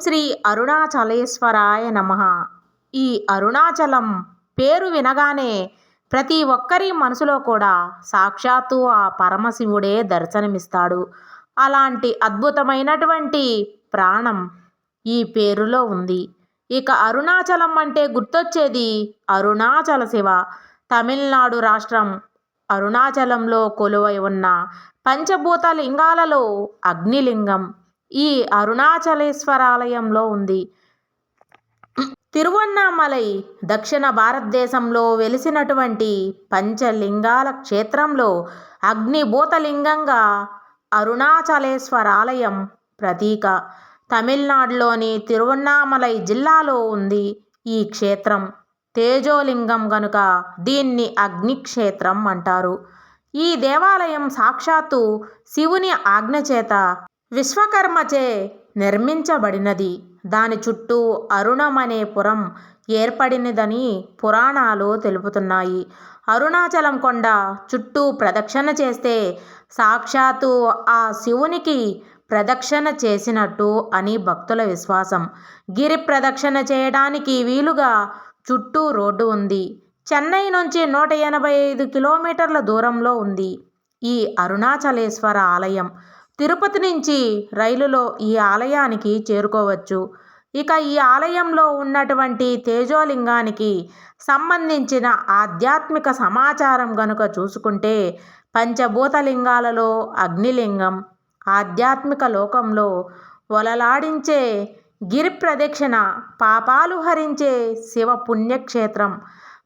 శ్రీ అరుణాచలేశ్వరాయ నమ. ఈ అరుణాచలం పేరు వినగానే ప్రతి ఒక్కరి మనసులో కూడా సాక్షాత్తు ఆ పరమశివుడే దర్శనమిస్తాడు. అలాంటి అద్భుతమైనటువంటి ప్రాణం ఈ పేరులో ఉంది. ఇక అరుణాచలం అంటే గుర్తొచ్చేది అరుణాచల శివ. తమిళనాడు రాష్ట్రం అరుణాచలంలో కొలువై ఉన్న పంచభూత లింగాలలో అగ్నిలింగం. ఈ అరుణాచలేశ్వరాలయంలో ఉంది. తిరువన్నామలై దక్షిణ భారతదేశంలో వెలిసినటువంటి పంచలింగాల క్షేత్రంలో అగ్నిభూతలింగంగా అరుణాచలేశ్వరాలయం ప్రతీక. తమిళనాడులోని తిరువన్నామలై జిల్లాలో ఉంది ఈ క్షేత్రం. తేజోలింగం గనుక దీన్ని అగ్నిక్షేత్రం అంటారు. ఈ దేవాలయం సాక్షాత్తు శివుని ఆజ్ఞచేత విశ్వకర్మచే నిర్మించబడినది. దాని చుట్టూ అరుణమనే పురం ఏర్పడినదని పురాణాలు తెలుపుతున్నాయి. అరుణాచలం కొండ చుట్టూ ప్రదక్షిణ చేస్తే సాక్షాత్తు ఆ శివునికి ప్రదక్షిణ చేసినట్టు అని భక్తుల విశ్వాసం. గిరి ప్రదక్షిణ చేయడానికి వీలుగా చుట్టూ రోడ్డు ఉంది. చెన్నై నుంచి నూట ఎనభై ఐదు కిలోమీటర్ల దూరంలో ఉంది ఈ అరుణాచలేశ్వర ఆలయం. తిరుపతి నుంచి రైలులో ఈ ఆలయానికి చేరుకోవచ్చు. ఇక ఈ ఆలయంలో ఉన్నటువంటి తేజోలింగానికి సంబంధించిన ఆధ్యాత్మిక సమాచారం గనుక చూసుకుంటే పంచభూతలింగాలలో అగ్నిలింగం ఆధ్యాత్మిక లోకంలో వలలాడించే గిరి ప్రదక్షిణ పాపాలు హరించే శివ పుణ్యక్షేత్రం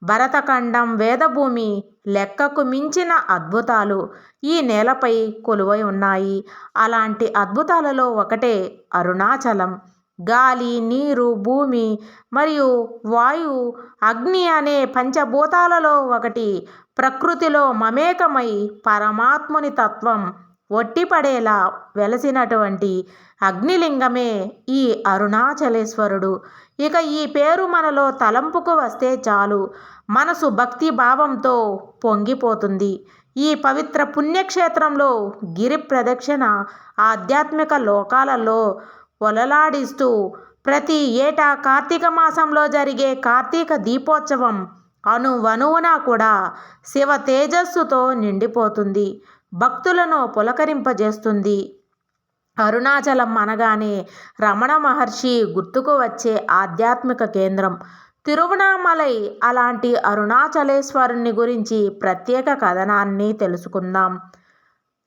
భరతఖండం వేదభూమి లెక్కకు మించిన అద్భుతాలు ఈ నేలపై కొలువై ఉన్నాయి. అలాంటి అద్భుతాలలో ఒకటే అరుణాచలం. గాలి నీరు భూమి మరియు వాయు అగ్ని అనే పంచభూతాలలో ఒకటి ప్రకృతిలో మమేకమై పరమాత్ముని తత్వం ఒట్టిపడేలా వెలసినటువంటి అగ్నిలింగమే ఈ అరుణాచలేశ్వరుడు. ఇక ఈ పేరు మనలో తలంపుకు వస్తే చాలు. మనసు భక్తి భావంతో పొంగిపోతుంది. ఈ పవిత్ర పుణ్యక్షేత్రంలో గిరి ప్రదక్షిణ ఆధ్యాత్మిక లోకాలలో ఒలలాడిస్తూ ప్రతి ఏటా కార్తీక మాసంలో జరిగే కార్తీక దీపోత్సవం అణువణువునా కూడా శివ తేజస్సుతో నిండిపోతుంది. భక్తులను పులకరింపజేస్తుంది. అరుణాచలం అనగానే రమణ మహర్షి గుర్తుకు వచ్చే ఆధ్యాత్మిక కేంద్రం. తిరువణామలై అలాంటి అరుణాచలేశ్వరుని గురించి ప్రత్యేక కథనాన్ని తెలుసుకుందాం.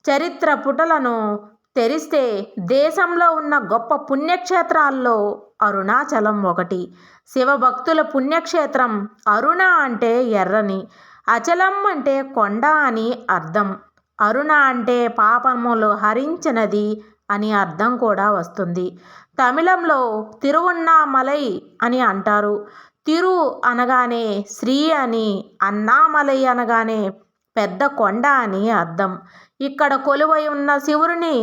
చరిత్ర పుటలను తెరిస్తే దేశంలో ఉన్న గొప్ప పుణ్యక్షేత్రాల్లో అరుణాచలం ఒకటి. శివభక్తుల పుణ్యక్షేత్రం అరుణ అంటే ఎర్రని అచలం అంటే కొండ అని అర్థం. అరుణ అంటే పాపములు హరించినది అని అర్థం కూడా వస్తుంది. తమిళంలో తిరువన్నామలై అని అంటారు. తిరు అనగానే శ్రీ అని అన్నామలై అనగానే పెద్ద కొండ అని అర్థం. ఇక్కడ కొలువై ఉన్న శివుడిని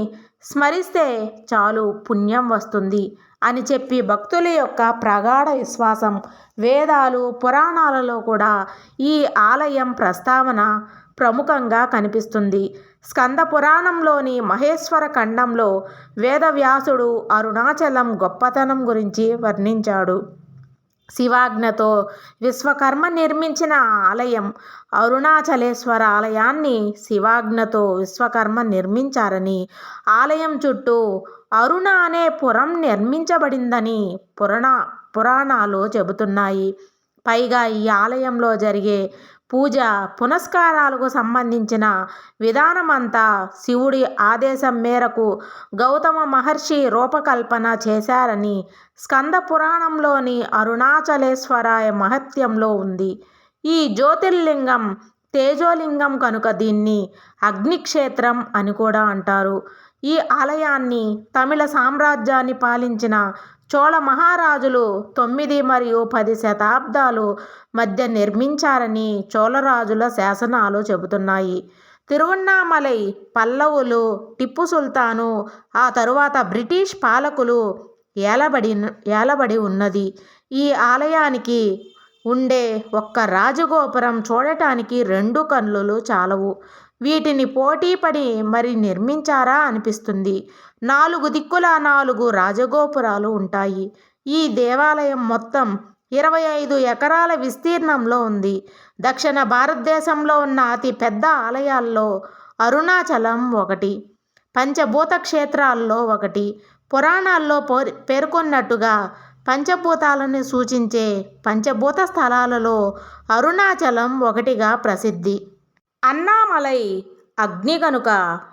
స్మరిస్తే చాలు పుణ్యం వస్తుంది అని చెప్పి భక్తుల యొక్క ప్రగాఢ విశ్వాసం వేదాలు పురాణాలలో కూడా ఈ ఆలయం ప్రస్తావన ప్రముఖంగా కనిపిస్తుంది. స్కంద పురాణంలోని మహేశ్వర ఖండంలో వేదవ్యాసుడు అరుణాచలం గొప్పతనం గురించి వర్ణించాడు. శివాజ్ఞతో విశ్వకర్మ నిర్మించిన ఆలయం అరుణాచలేశ్వర ఆలయాన్ని శివాజ్ఞతో విశ్వకర్మ నిర్మించారని ఆలయం చుట్టూ అరుణ అనే పురం నిర్మించబడిందని పురాణ పురాణాలు చెబుతున్నాయి. పైగా ఈ ఆలయంలో జరిగే పూజ పునస్కారాలకు సంబంధించిన విధానమంతా శివుడి ఆదేశం మేరకు గౌతమ మహర్షి రూపకల్పన చేశారని స్కంద పురాణంలోని అరుణాచలేశ్వరాయ మహత్యంలో ఉంది. ఈ జ్యోతిర్లింగం తేజోలింగం కనుక దీన్ని అగ్నిక్షేత్రం అని కూడా అంటారు. ఈ ఆలయాన్ని తమిళ సామ్రాజ్యాన్ని పాలించిన చోళ మహారాజులు తొమ్మిది మరియు పది శతాబ్దాలు మధ్య నిర్మించారని చోళరాజుల శాసనాలు చెబుతున్నాయి. తిరువన్నామలై పల్లవులు టిప్పు సుల్తాను ఆ తరువాత బ్రిటిష్ పాలకులు ఏలబడి ఏలబడి ఉన్నది. ఈ ఆలయానికి ఉండే ఒక్క రాజగోపురం చూడటానికి రెండు కన్నులు చాలవు. వీటిని పోటీపడి మరి నిర్మించారా అనిపిస్తుంది. నాలుగు దిక్కుల నాలుగు రాజగోపురాలు ఉంటాయి. ఈ దేవాలయం మొత్తం ఇరవై ఐదు ఎకరాల విస్తీర్ణంలో ఉంది. దక్షిణ భారతదేశంలో ఉన్న అతి పెద్ద ఆలయాల్లో అరుణాచలం ఒకటి పంచభూత క్షేత్రాల్లో ఒకటి. పురాణాల్లో పేర్కొన్నట్టుగా పంచభూతాలను సూచించే పంచభూత స్థలాలలో అరుణాచలం ఒకటిగా ప్రసిద్ధి. అన్నామలై అగ్ని కనుక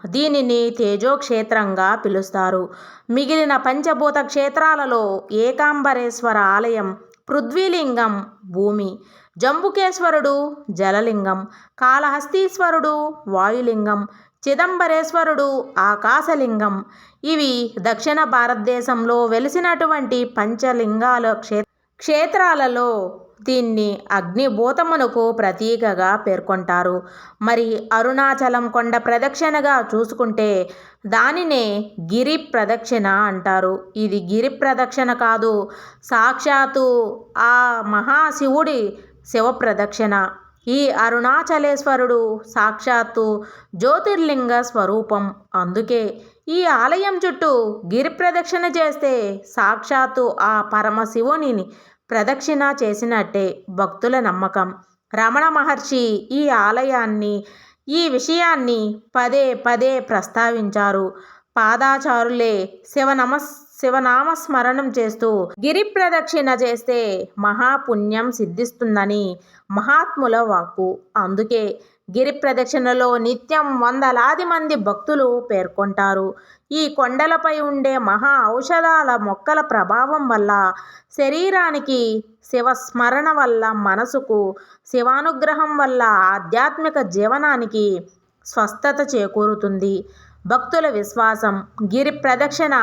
దీనిని తేజోక్షేత్రంగా పిలుస్తారు. మిగిలిన పంచభూత క్షేత్రాలలో ఏకాంబరేశ్వర ఆలయం పృథ్వీలింగం భూమి జంబుకేశ్వరుడు జలలింగం కాళహస్తీశ్వరుడు వాయులింగం చిదంబరేశ్వరుడు ఆకాశలింగం. ఇవి దక్షిణ భారతదేశంలో వెలిసినటువంటి పంచలింగాల క్షే క్షేత్రాలలో దీన్ని అగ్నిభూతమునకు ప్రతీకగా పేర్కొంటారు. మరి అరుణాచలం కొండ ప్రదక్షిణగా చూసుకుంటే దానినే గిరి ప్రదక్షిణ అంటారు. ఇది గిరి ప్రదక్షిణ కాదు సాక్షాత్తు ఆ మహాశివుడి శివ ప్రదక్షిణ. ఈ అరుణాచలేశ్వరుడు సాక్షాత్తు జ్యోతిర్లింగ స్వరూపం. అందుకే ఈ ఆలయం చుట్టూ గిరి ప్రదక్షిణ చేస్తే సాక్షాత్తు ఆ పరమశివుని ప్రదక్షిణ చేసినట్టే భక్తుల నమ్మకం. రమణ మహర్షి ఈ ఆలయాన్ని ఈ విషయాన్ని పదే పదే ప్రస్తావించారు. పాదాచారులే శివనమస్ శివనామస్మరణం చేస్తూ గిరి ప్రదక్షిణ చేస్తే మహాపుణ్యం సిద్ధిస్తుందని మహాత్ముల వాక్కు. అందుకే గిరి ప్రదక్షిణలో నిత్యం వందలాది మంది భక్తులు పేర్కొంటారు. ఈ కొండలపై ఉండే మహా ఔషధాల మొక్కల ప్రభావం వల్ల శరీరానికి శివస్మరణ వల్ల మనసుకు శివానుగ్రహం వల్ల ఆధ్యాత్మిక జీవనానికి స్వస్థత చేకూరుతుంది. భక్తుల విశ్వాసం గిరి ప్రదక్షిణ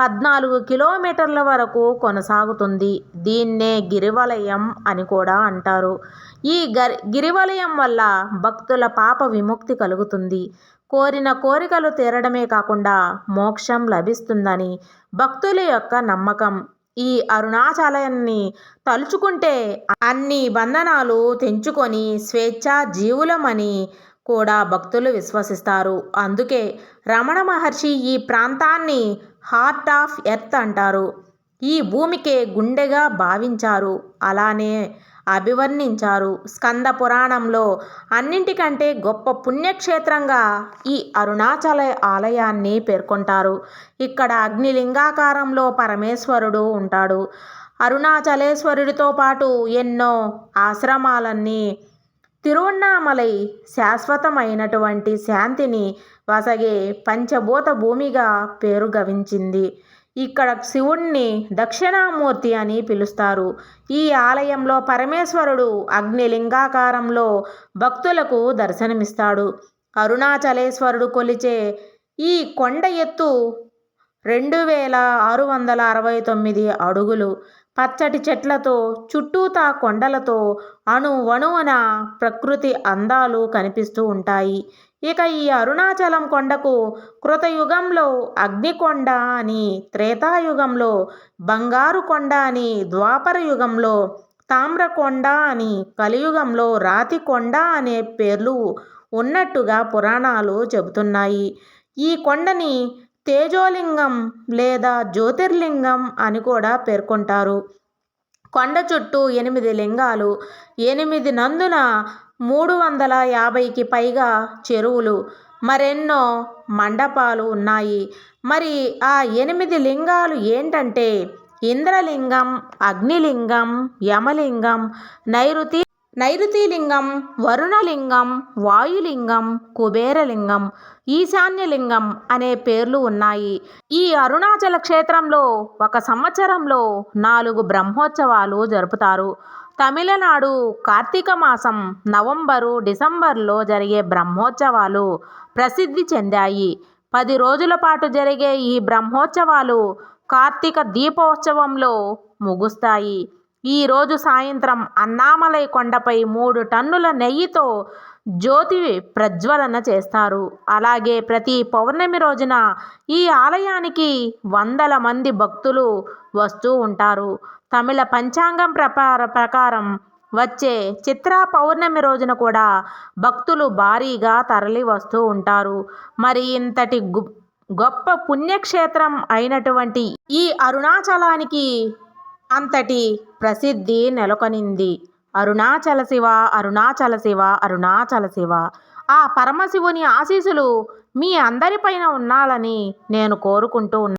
పద్నాలుగు కిలోమీటర్ల వరకు కొనసాగుతుంది. దీన్నే గిరివలయం అని కూడా అంటారు. ఈ గరి గిరివలయం వల్ల భక్తుల పాప విముక్తి కలుగుతుంది. కోరిన కోరికలు తీరడమే కాకుండా మోక్షం లభిస్తుందని భక్తుల యొక్క నమ్మకం. ఈ అరుణాచలాన్ని తలుచుకుంటే అన్ని బంధనాలు తెంచుకొని స్వేచ్ఛా జీవులమని కూడా భక్తులు విశ్వసిస్తారు. అందుకే రమణ మహర్షి ఈ ప్రాంతాన్ని హార్ట్ ఆఫ్ ఎర్త్ అంటారు. ఈ భూమికే గుండెగా భావించారు. అలానే అభివర్ణించారు. స్కంద పురాణంలో అన్నింటికంటే గొప్ప పుణ్యక్షేత్రంగా ఈ అరుణాచల ఆలయాన్ని పేర్కొంటారు. ఇక్కడ అగ్నిలింగాకారంలో పరమేశ్వరుడు ఉంటాడు. అరుణాచలేశ్వరుడితో పాటు ఎన్నో ఆశ్రమాలన్నీ తిరువన్నామలై శాశ్వతమైనటువంటి శాంతిని వసగే పంచభూత భూమిగా పేరు గవించింది. ఇక్కడ శివుణ్ణి దక్షిణామూర్తి అని పిలుస్తారు. ఈ ఆలయంలో పరమేశ్వరుడు అగ్నిలింగాకారంలో భక్తులకు దర్శనమిస్తాడు. అరుణాచలేశ్వరుడు కొలిచే ఈ కొండ ఎత్తు రెండు వేల ఆరు వందల అరవై తొమ్మిది అడుగులు. పచ్చటి చెట్లతో చుట్టూతా కొండలతో అణు ప్రకృతి అందాలు కనిపిస్తూ ఉంటాయి. ఇక ఈ అరుణాచలం కొండకు కృతయుగంలో అగ్నికొండ అని త్రేతాయుగంలో బంగారు కొండ అని ద్వాపర యుగంలో తామ్రకొండ అని కలియుగంలో రాతి కొండ అనే పేర్లు ఉన్నట్టుగా పురాణాలు చెబుతున్నాయి. ఈ కొండని తేజోలింగం లేదా జ్యోతిర్లింగం అని కూడా పేర్కొంటారు. కొండ చుట్టూ ఎనిమిది లింగాలు ఎనిమిది నందున మూడు వందల యాభైకి పైగా చెరువులు మరెన్నో మండపాలు ఉన్నాయి. మరి ఆ ఎనిమిది లింగాలు ఏంటంటే ఇంద్రలింగం అగ్నిలింగం యమలింగం నైరుతి నైరుతిలింగం వరుణలింగం వాయులింగం కుబేరలింగం ఈశాన్యలింగం అనే పేర్లు ఉన్నాయి. ఈ అరుణాచల క్షేత్రంలో ఒక సంవత్సరంలో నాలుగు బ్రహ్మోత్సవాలు జరుపుతారు. తమిళనాడు కార్తీక మాసం నవంబరు డిసెంబర్లో జరిగే బ్రహ్మోత్సవాలు ప్రసిద్ధి చెందాయి. పది రోజుల పాటు జరిగే ఈ బ్రహ్మోత్సవాలు కార్తీక దీపోత్సవంలో ముగుస్తాయి. ఈరోజు సాయంత్రం అన్నామలై కొండపై మూడు టన్నుల నెయ్యితో జ్యోతి ప్రజ్వలన చేస్తారు. అలాగే ప్రతి పౌర్ణమి రోజున ఈ ఆలయానికి వందల మంది భక్తులు వస్తూ ఉంటారు. తమిళ పంచాంగం ప్రపార ప్రకారం వచ్చే చిత్ర పౌర్ణమి రోజున కూడా భక్తులు భారీగా తరలి వస్తూ ఉంటారు. మరి ఇంతటి గొప్ప పుణ్యక్షేత్రం అయినటువంటి ఈ అరుణాచలానికి అంతటి ప్రసిద్ధి నెలకొనింది. అరుణాచల శివ అరుణాచల శివ అరుణాచల శివ. ఆ పరమశివుని ఆశీస్సులు మీ అందరిపైన ఉండాలని నేను కోరుకుంటూ ఉన్నాను